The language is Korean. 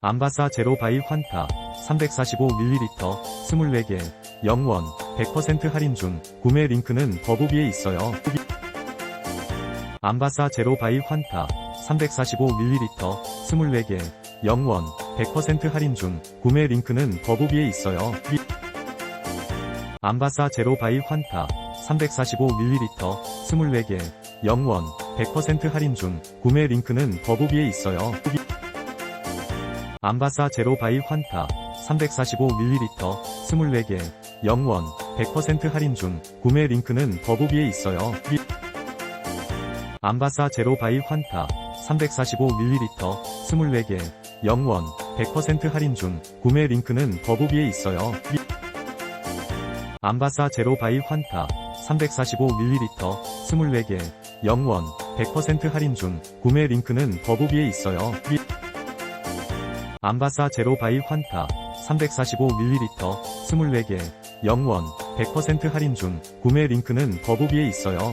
암바사 제로 바이 환타 345ml 24개 0원 100% 할인 중 구매 링크는 더보기에 있어요. 암바사 제로 바이 환타 345ml 24개 0원 100% 할인 중 구매 링크는 더보기에 있어요. 암바사 제로 바이 환타 345ml 24개 0원 100% 할인 중 구매 링크는 더보기에 있어요. 암바사 제로 바이 환타 345ml 24개 0원 100% 할인 중 구매 링크는 더보기에 있어요. 암바사 제로 바이 환타 345ml 24개 0원 100% 할인 중 구매 링크는 더보기에 있어요. 암바사 제로 바이 환타 345ml 24개 0원 100% 할인 중 구매 링크는 더보기에 있어요. 암바사 제로 바이 환타 345ml 24개 0원 100% 할인 중 구매 링크는 더보기에 있어요.